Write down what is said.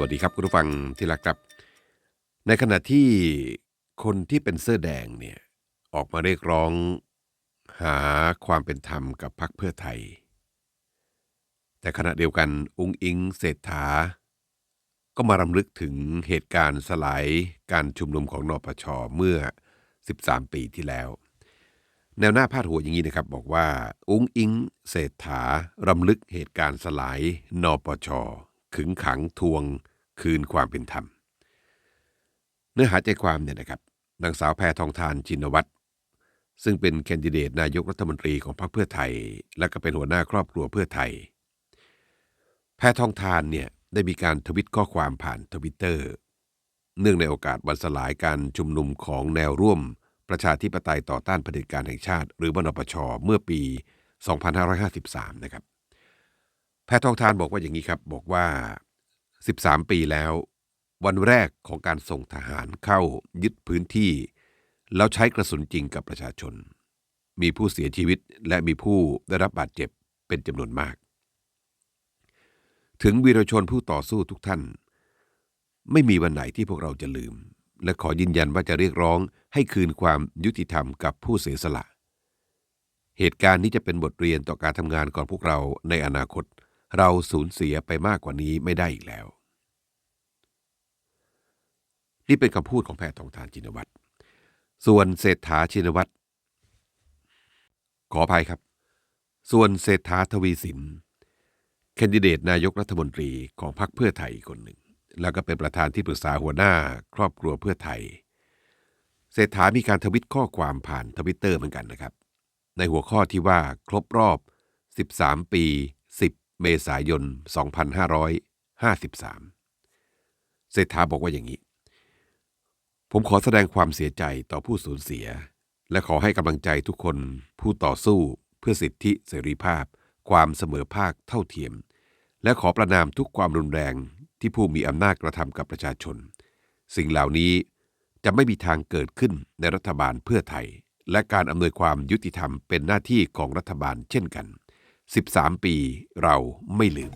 วัสดีครับคุณผู้ฟังที่รักครับ ในขณะที่คนที่เป็นเสื้อแดงเนี่ยออกมาเรียกร้องหาความเป็นธรรมกับพรรคเพื่อไทย แต่ขณะเดียวกันองค์อิงเศรษฐา ก็มารำลึกถึงเหตุการณ์สลายการชุมนุมของนปชเมื่อ 13 ปีที่แล้ว แนวหน้าพาดหัวอย่างนี้นะครับบอกว่าอุ้งอิงเศรษฐารำลึกเหตุการณ์สลายนปช ขึงขังทวงคืนความเป็นธรรม เนื้อหาใจความเนี่ยนะครับนางสาวแพทองทานจินวัตรซึ่งเป็นแคนดิเดตนายกรัฐมนตรีของพรรคเพื่อไทย และก็เป็นหัวหน้าครอบครัวเพื่อไทย แพทองทานเนี่ยได้มีการทวิตข้อความผ่านทวิตเตอร์ เนื่องในโอกาสวันสลายการชุมนุมของแนวร่วม ประชาธิปไตยต่อต้านเผด็จการแห่งชาติ หรือวนปชเมื่อปี 2553 นะครับ แพทองทานบอกว่าอย่างนี้ครับ บอกว่า 13 ปีแล้ว วันแรกของการส่งทหารเข้ายึดพื้นที่ แล้วใช้กระสุนจริงกับประชาชน มีผู้เสียชีวิตและมีผู้ได้รับบาดเจ็บเป็นจำนวนมาก ถึงวีรชนผู้ต่อสู้ทุกท่าน ไม่มีวันไหนที่พวกเราจะลืม และขอยืนยันว่าจะเรียกร้องให้คืนความยุติธรรมกับผู้เสียสละ เหตุการณ์นี้จะเป็นบทเรียนต่อการทำงานของพวกเราในอนาคต เราสูญเสียไปมากกว่านี้ไม่ได้อีกแล้ว นี่เป็นคำพูดของแพทย์ทองทานชินวัตรส่วนเศรษฐาชินวัตรขออภัยครับ ส่วนเศรษฐาทวีสินแคนดิเดตนายกรัฐมนตรีของพรรคเพื่อไทยคนหนึ่ง แล้วก็เป็นประธานที่ปรึกษาหัวหน้า ครอบครัวเพื่อไทย เศรษฐามีการทวิตข้อความผ่านทวิตเตอร์เหมือนกันนะครับ ในหัวข้อที่ว่าครบรอบ 13 ปี 10 เมษายน 2553 เศรษฐาบอกว่าอย่างนี้ ผมขอแสดงความเสียใจต่อผู้สูญเสีย และขอให้กำลังใจทุกคนผู้ต่อสู้เพื่อสิทธิเสรีภาพ ความเสมอภาคเท่าเทียม และขอประนามทุกความรุนแรงที่ผู้มีอำนาจกระทำกับประชาชน สิ่งเหล่านี้จะไม่มีทางเกิดขึ้นในรัฐบาลเพื่อไทย และการอำนวยความยุติธรรมเป็นหน้าที่ของรัฐบาลเช่นกัน 13 ปีเราไม่ลืม